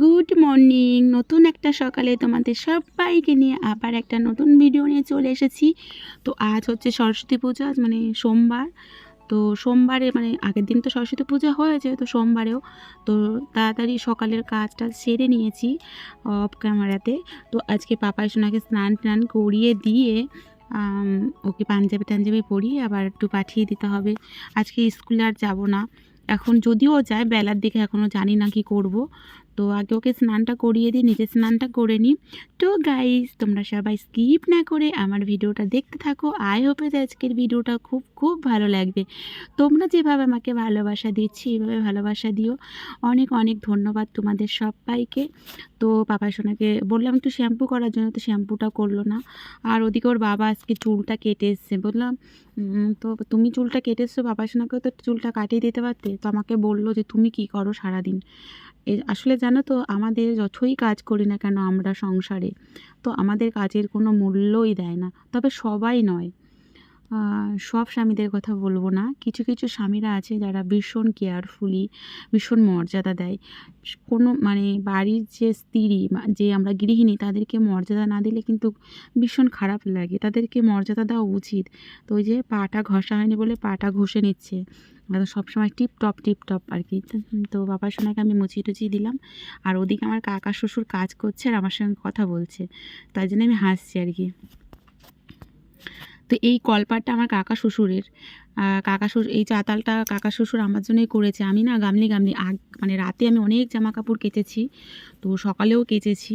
Good morning. নতুন একটা সকালে তোমাদের সবাইকে নিয়ে আবার একটা নতুন ভিডিও নিয়ে চলে এসেছি। তো আজ হচ্ছে সরস্বতী পূজা, আজ মানে সোমবার। তো সোমবারে মানে আগের দিন তো সরস্বতী পূজা হয়েছে তো সোমবারেও। তো তাড়াতাড়ি সকালের কাজটা সেরে নিয়েছি অফ ক্যামেরাতে তো আজকে পাপাই সোনাকে স্নান টান করিয়ে দিয়ে ওকে পাঞ্জাবি টাঞ্জাবি পরিয়ে আবার একটু পাঠিয়ে দিতে হবে। আজকে স্কুলে আর যাব না। এখন যদিও যায়, বেলার দিকে এখনও জানি না কি করব। তো আগে ওকে স্নানটা করিয়ে দিই, নিজে স্নানটা করে নিই। তো গাইস তোমরা সবাই স্কিপ না করে আমার ভিডিওটা দেখতে থাকো। আই হোপে যে আজকের ভিডিওটা খুব খুব ভালো লাগবে। তোমরা যেভাবে আমাকে ভালোবাসা দিচ্ছি, এইভাবে ভালোবাসা দিও। অনেক অনেক ধন্যবাদ তোমাদের সবাইকে। তো পাপা সোনাকে বললাম একটু শ্যাম্পু করার জন্য, তো শ্যাম্পুটা করল না। আর ওদিকে ওর বাবা আজকে চুলটা কেটে এসছে বললাম তো তুমি চুলটা কেটে এসছো বাবা সোনাকেও তো চুলটা কাটিয়ে দিতে পারতে? তো আমাকে বলল যে, তুমি কি করো সারাদিন? আসলে জানো তো, আমাদের যতই কাজ করি না কেন আমরা সংসারে, তো আমাদের কাজের কোনো মূল্যই দেয় না। তবে সবাই নয়। সব স্বামীদের কথা বলব না। কিছু কিছু স্বামীরা আছে যারা ভীষণ কেয়ারফুলি, ভীষণ মর্যাদা দেয়। কোনো মানে বাড়ির যে স্ত্রী যে আমরা গৃহিণী, তাদেরকে মর্যাদা না দিলে কিন্তু ভীষণ খারাপ লাগে। তাদেরকে মর্যাদা দেওয়া উচিত। তো ওই যে পাটা ঘষা হয়নি বলে পাটা ঘষে নিচ্ছে। সবসময় টিপ টপ টিপ টপ আর কি তো বাবার সোনাকে আমি মুচিয়ে টুচিয়ে দিলাম। আর ওদিকে আমার কাকা শ্বশুর কাজ করছে আর আমার সঙ্গে কথা বলছে। তাই জন্য আমি হাসছি আর কি তো এই কলপাটটা আমার কাকা শ্বশুরের। কাকা শ্বশুর, এই চাতালটা কাকা শ্বশুর আমার জন্যই করেছে। আমি না গামলি গামলি, আগ মানে রাতে আমি অনেক জামা কাপড় কেচেছি। তো সকালেও কেচেছি।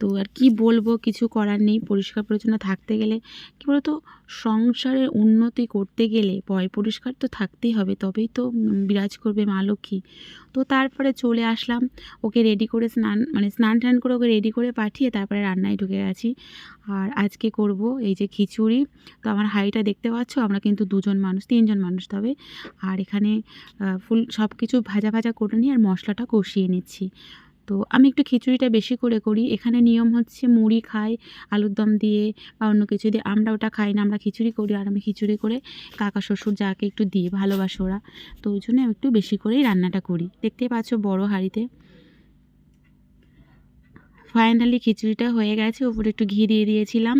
তো আর কি বলব, কিছু করার নেই। পরিষ্কার পরিচ্ছন্ন থাকতে গেলে কী বলতো, সংসারের উন্নতি করতে গেলে পয় পরিষ্কার তো থাকতেই হবে, তবেই তো বিরাজ করবে মা লক্ষ্মী। তো তারপরে চলে আসলাম, ওকে রেডি করে স্নান মানে স্নান টান করে ওকে রেডি করে পাঠিয়ে তারপরে রান্নায় ঢুকে গেছি। আর আজকে করব এই যে খিচুড়ি। তো আমার হাইটা দেখতে পাচ্ছ, আমরা কিন্তু দুজন মানুষ, তিনজন মানুষ তবে। আর এখানে ফুল সব কিছু ভাজা ভাজা করে নিয়ে আর মশলাটা কষিয়ে নিচ্ছি। তো আমি একটু খিচুড়িটা বেশি করে করি। এখানে নিয়ম হচ্ছে মুড়ি খাই, আলুর দম দিয়ে বা অন্য কিছু দিয়ে। আমরা ওটা খাই না, আমরা খিচুড়ি করি আর আমি খিচুড়ি করে কাকা, শ্বশুর যাকে একটু দিই, ভালোবাসো ওরা। তো ওই জন্য আমি একটু বেশি করেই রান্নাটা করি। দেখতেই পাচ্ছ বড় হাঁড়িতে। ফাইনালি খিচুড়িটা হয়ে গেছে, উপরে একটু ঘি দিয়ে দিয়েছিলাম।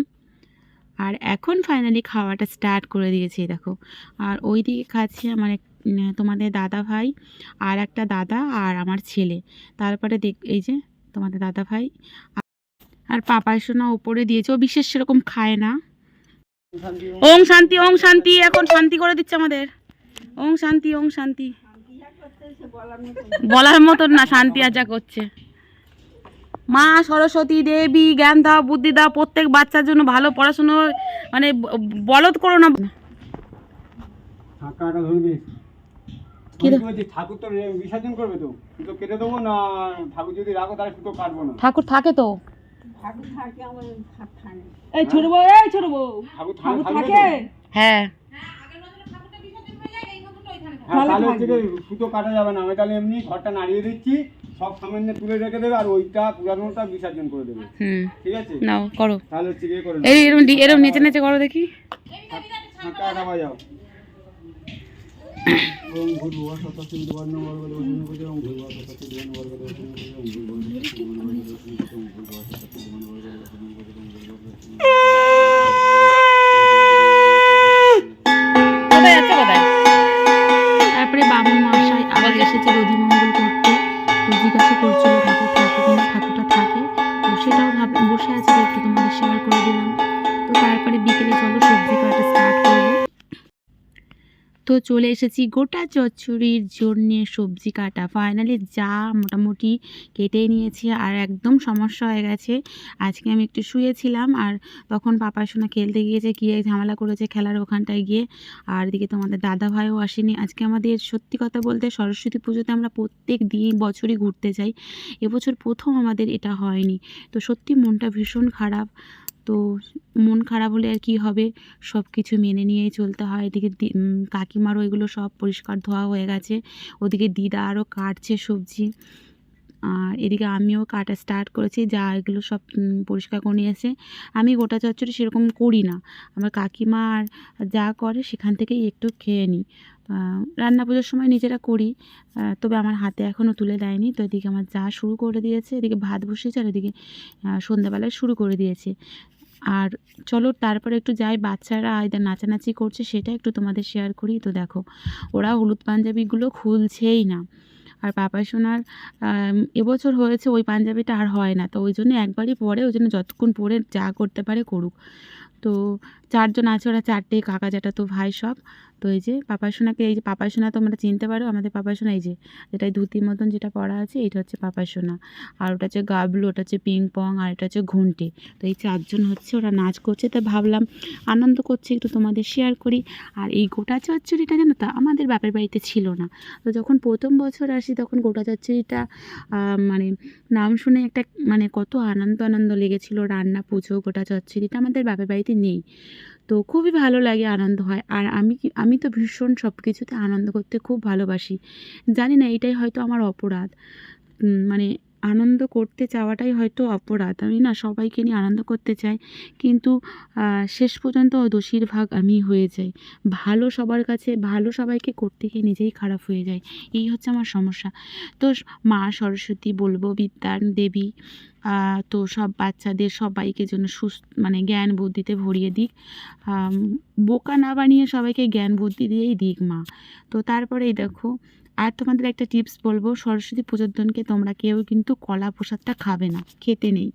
আর এখন ফাইনালি খাওয়াটা স্টার্ট করে দিয়েছি, দেখো। আর ওই দিকে খাচ্ছি আমার তোমাদের দাদা ভাই আর একটা দাদা আর আমার ছেলে। তারপরে দেখ, এই যে তোমাদের দাদা ভাই আর পাপাই সোনা ওপরে দিয়েছে। ও বিশেষ সেরকম খায় না। ওং শান্তি ওং শান্তি, এখন শান্তি করে দিচ্ছে আমাদের। ওং শান্তি ওং শান্তি। বলার মতন না, শান্তি যা করছে। মা সরস্বতী দেবী, জ্ঞান দাও, বুদ্ধি দাও, প্রত্যেক বাচ্চার জন্য ভালো পড়াশুনো মানে বলদ করো না ফাঁকাটা ধরবি কি রে? আমি বলছি, ঠাকুর তো রে- বিসর্জন করবে তো সুতো কেটে দেবো না ঠাকুর যদি রাখো তাহলে সুতো কাটবো না ঠাকুর থাকে তো এই ছোট বউ এই ছোট বউ ঠাকুর থা- হ্যাঁ হ্যাঁ তাহলে হচ্ছে সুতো কাটা যাবে না আমি তাহলে এমনি ঘরটা নাড়িয়ে দিচ্ছি সব সামান্য তুলে রেখে দেবে আর ওইটা পুরানোটা বিসর্জন করে দেবে ঠিক আছে নাও করো তাহলে হচ্ছে গিয়ে করে এই এরম ডি- এরম নেচে নেচে করো দেখি বাজাও ओम भूर्भुवः स्वतः सिद्धवान् वर्गदोषिणः ओम भूर्भुवः स्वतः सिद्धवान् वर्गदोषिणः ओम भूर्भुवः स्वतः सिद्धवान् वर्गदोषिणः ओम भूर्भुवः स्वतः सिद्धवान् वर्गदोषिणः তো চলে এসেছি গোটা চচ্চড়ির জন্যে সবজি কাটা। ফাইনালি যা মোটামুটি কেটেই নিয়েছি আর একদম সমস্যা হয়ে গেছে। আজকে আমি একটু শুয়েছিলাম আর তখন পাপার সোনা খেলতে গিয়েছে, গিয়ে ঝামেলা করেছে খেলার ওখানটায় গিয়ে। আর এদিকে তোমাদের দাদা ভাইও আসেনি। আজকে আমাদের সত্যি কথা বলতে সরস্বতী পুজোতে আমরা প্রত্যেক দিন বছরই ঘুরতে যাই। এবছর প্রথম আমাদের এটা হয়নি। তো সত্যি মনটা ভীষণ খারাপ। তো মন খারাপ হলে আর কি হবে? সব কিছু মেনে নিয়েই চলতে হয়। এদিকে কাকিমারও এগুলো সব পরিষ্কার ধোয়া হয়ে গেছে। ওদিকে দিদা আরও কাটছে সবজি। আর এদিকে আমিও কাটা স্টার্ট করেছি। যা এগুলো সব পরিষ্কার করে নিয়ে এসে আমি গোটা চচ্চড়ি সেরকম করি না। আমার কাকিমা আর যা করে সেখান থেকেই একটু খেয়ে নিই। রান্না পুজোর সময় নিজেরা করি তবে আমার হাতে এখনও তুলে দেয়নি। তো এদিকে আমার যা শুরু করে দিয়েছে, এদিকে ভাত বসিয়েছে আর এদিকে সন্ধ্যাবেলায় শুরু করে দিয়েছে। আর চলো তারপরে একটু যাই, বাচ্চারা এদের নাচানাচি করছে, সেটা একটু তোমাদের শেয়ার করি। তো দেখো, ওরা হলুদ পাঞ্জাবিগুলো খুলছেই না। আর পাপা সোনার এবছর হয়েছে ওই পাঞ্জাবিটা আর হয় না। তো ওই জন্য একবারই পরে, ওই জন্য যতক্ষণ পরে যা করতে পারে করুক। তো চারজন আছে, ওরা চারটে, কাকা জ্যাঠা তো ভাই সব। তো এই যে পাপা সোনাকে, এই যে পাপা সোনা তোমরা চিনতে পারো, আমাদের পাপা সোনা এই যে, যেটা ধুতির মতন যেটা পরা আছে এটা হচ্ছে পাপা সোনা। আর ওটা হচ্ছে গাবলু, ওটা হচ্ছে পিং পং আর এটা হচ্ছে ঘুন্টে তো এই চারজন হচ্ছে ওরা নাচ করছে, তো ভাবলাম আনন্দ করছে, একটু তোমাদের শেয়ার করি। আর এই গোটা চচ্চড়িটা জানো তো, আমাদের বাপের বাড়িতে ছিল না। তো যখন প্রথম বছর আসি, তখন গোটা চচ্চড়িটা মানে নাম শুনে একটা মানে কত আনন্দ আনন্দ লেগেছিল, রান্না, পুজো, গোটা চচ্চড়িটা আমাদের বাপের বাড়িতে নেই। তো খুবই ভালো লাগে, আনন্দ হয়। আর আমি আমি তো ভীষণ সব কিছুতে আনন্দ করতে খুব ভালোবাসি। জানি না, এটাই হয়তো আমার অপরাধ। মানে আনন্দ করতে চাওয়াটাই হয়তো অপরাধ। আমি না সবাইকে নিয়ে আনন্দ করতে চাই, কিন্তু শেষ পর্যন্ত দোষীর ভাগ আমি হয়ে যাই। ভালো সবার কাছে, ভালো সবাইকে করতে গিয়ে নিজেই খারাপ হয়ে যায় এই হচ্ছে আমার সমস্যা। তো মা সরস্বতী বলব, বিদ্যার দেবী তো সব বাচ্চাদের সবাইকে জন্য সুস্থ মানে জ্ঞান বুদ্ধিতে ভরিয়ে দিক। বোকা না বানিয়ে সবাইকে জ্ঞান বুদ্ধি দিয়েই দিক মা। তো তারপরেই দেখো আর তোমাদের একটা টিপস বলব, সরস্বতী পুজোর দিনকে তোমরা কেউ কিন্তু কলা প্রসাদটা খাবে না, খেতে নেই।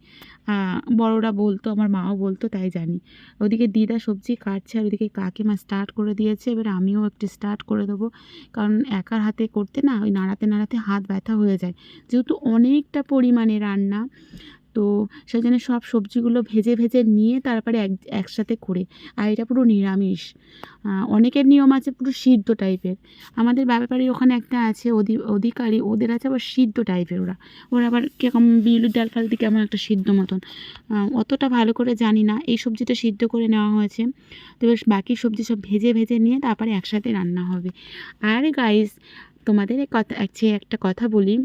বড়রা বলতো, আমার মাও বলতো, তাই জানি। ওদিকে দিদা সবজি কাটছে আর ওদিকে কাকিমা স্টার্ট করে দিয়েছে, এবার আমিও একটু স্টার্ট করে দেবো। কারণ একার হাতে করতে না, ওই নাড়াতে নাড়াতে হাত ব্যথা হয়ে যায়। যেহেতু অনেকটা পরিমাণে রান্না তো সেই জন্য সব সবজিগুলো ভেজে ভেজে নিয়ে তারপরে এক, একসাথে করে। আর এটা পুরো নিরামিষ। অনেকের নিয়ম আছে পুরো সিদ্ধ টাইপের। আমাদের বাড়ির ওখানে একটা আছে, অধি, অধিকারী, ওদের আছে আবার সিদ্ধ টাইপের ওরা। ওরা আবার কীরকম বিউলির ডাল ফাল দিয়ে কেমন একটা সিদ্ধ মতন। অতটা ভালো করে জানি না। এই সবজিটা সিদ্ধ করে নেওয়া হয়েছে। তো বাকি সবজি সব ভেজে ভেজে নিয়ে তারপরে একসাথে রান্না হবে। আর গাইস তোমাদের কথা একটা কথা বলি।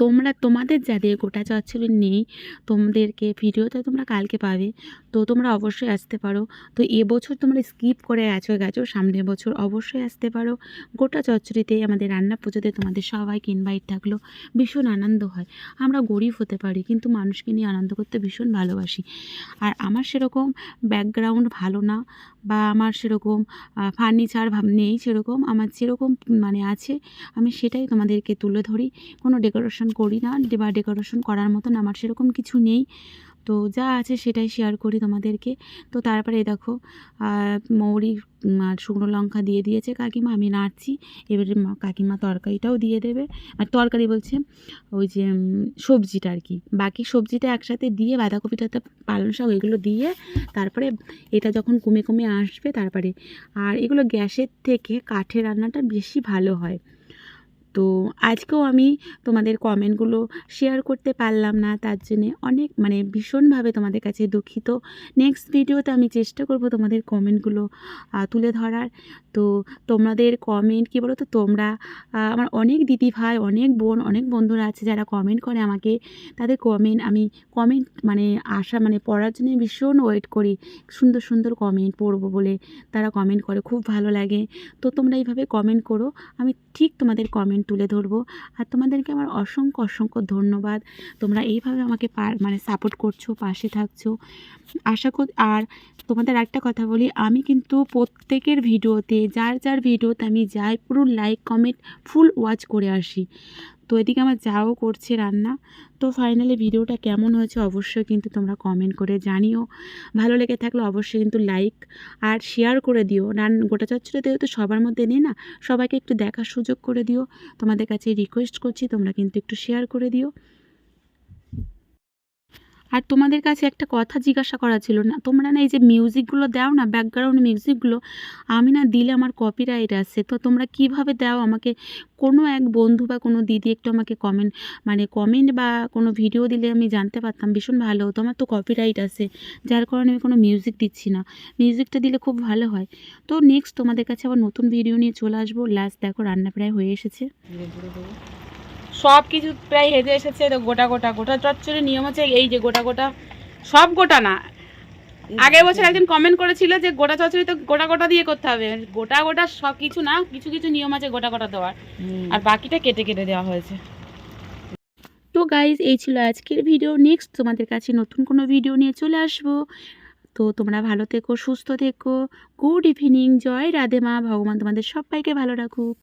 তোমরা তোমাদের যাদের গোটা চচ্চড়ি নেই, তোমাদেরকে ভিডিওতে তোমরা কালকে পাবে, তো তোমরা অবশ্যই আসতে পারো। তো এবছর তোমরা স্কিপ করে গেছো গেছো, সামনের বছর অবশ্যই আসতে পারো। গোটা চচ্চড়িতে আমাদের রান্না পুজোতে তোমাদের সবাইকে ইনভাইট থাকল, ভীষণ আনন্দ হয়। আমরা গরিব হতে পারি, কিন্তু মানুষকে নিয়ে আনন্দ করতে ভীষণ ভালোবাসি। আর আমার সেরকম ব্যাকগ্রাউন্ড ভালো না, বা আমার সেরকম ফার্নিচার নেই সেরকম, আমার যেরকম মানে আছে, আমি সেটাই তোমাদেরকে তুলে ধরি। কোনো ডেকোরেশন করি না বা ডেকোরেশন করার মতন আমার সেরকম কিছু নেই। তো যা আছে সেটাই শেয়ার করি তোমাদেরকে। তো তারপরে দেখো মৌরি শুকনো লঙ্কা দিয়ে দিয়েছে কাকিমা, আমি নাড়ছি। এবারে কাকিমা তরকারিটাও দিয়ে দেবে। আর তরকারি বলছে ওই যে সবজিটা আর কি। বাকি সবজিটা একসাথে দিয়ে বাঁধাকপিটা তো পালং শাক এগুলো দিয়ে তারপরে এটা যখন কমে কমে আসবে তারপরে। আর এগুলো গ্যাসের থেকে কাঠের রান্নাটা বেশি ভালো হয়। তো আজকেও আমি তোমাদের কমেন্টগুলো শেয়ার করতে পারলাম না, তার জন্যে অনেক মানে ভীষণভাবে তোমাদের কাছে দুঃখিত। নেক্সট ভিডিওতে আমি চেষ্টা করব তোমাদের কমেন্টগুলো তুলে ধরার। তো তোমাদের কমেন্ট কী বলো তো তোমরা আমার অনেক দিদি ভাই, অনেক বোন, অনেক বন্ধুরা আছে যারা কমেন্ট করে আমাকে। তাদের কমেন্ট আমি কমেন্ট মানে আশা মানে পড়ার জন্য ভীষণ ওয়েট করি। সুন্দর সুন্দর কমেন্ট পড়ব বলে তারা কমেন্ট করে, খুব ভালো লাগে। তো তোমরা এইভাবে কমেন্ট করো, আমি ঠিক তোমাদের কমেন্ট তুলে ধরবো। আর তোমাদেরকে আমার অসংখ্য অসংখ্য ধন্যবাদ। তোমরা এইভাবে আমাকে মানে সাপোর্ট করছ, পাশে থাকছো। আশা কর, আর তোমাদের একটা কথা বলি, আমি কিন্তু প্রত্যেকের ভিডিওতে, যার যার ভিডিওতে আমি যাই, পুরো লাইক কমেন্ট ফুল ওয়াচ করে আসি। তো এদিকে আমার যাও করছে রান্না। তো ফাইনালি ভিডিওটা কেমন হয়েছে অবশ্যই কিন্তু তোমরা কমেন্ট করে জানিও। ভালো লেগে থাকলে অবশ্যই কিন্তু লাইক আর শেয়ার করে দিও। রান গোটা চচ্চড়িতেও তো সবার মধ্যে নেই না, সবাইকে একটু দেখার সুযোগ করে দিও। তোমাদের কাছে রিকোয়েস্ট করছি, তোমরা কিন্তু একটু শেয়ার করে দিও। আর তোমাদের কাছে একটা কথা জিজ্ঞাসা করা ছিল না? তোমরা না এই যে মিউজিকগুলো দাও না ব্যাকগ্রাউন্ড মিউজিকগুলো আমি না দিলে আমার কপিরাইট আসছে তো তোমরা কীভাবে দাও? আমাকে কোনো এক বন্ধু বা কোনো দিদি একটু আমাকে কমেন্ট মানে কমেন্ট বা কোনো ভিডিও দিলে আমি জানতে পারতাম, ভীষণ ভালো হতো। আমার তো কপিরাইট আছে যার কারণে আমি কোনো মিউজিক দিচ্ছি না। মিউজিকটা দিলে খুব ভালো হয়। তো নেক্সট তোমাদের কাছে আবার নতুন ভিডিও নিয়ে চলে আসব। লাস্ট দেখো রান্না প্রায় হয়ে এসেছে। সব কিছু প্রায় হেজে এসেছে তো গোটা গোটা গোটা চচ্চড়ি নিয়ম হচ্ছে এই যে গোটা গোটা সব গোটা না। আগের বছর একজন কমেন্ট করেছিল যে গোটা চচ্চড়ি তো গোটা গোটা দিয়ে করতে হবে। গোটা গোটা সব কিছু না কিছু কিছু নিয়ম আছে গোটা গোটা দেওয়ার। আর বাকিটা কেটে কেটে দেওয়া হয়েছে। তো গাইজ এই ছিল আজকের ভিডিও নেক্সট তোমাদের কাছে নতুন কোনো ভিডিও নিয়ে চলে আসব। তো তোমরা ভালো থেকো সুস্থ থেকো। গুড ইভিনিং জয় রাধে মা। ভগবান তোমাদের সবাইকে ভালো রাখুক।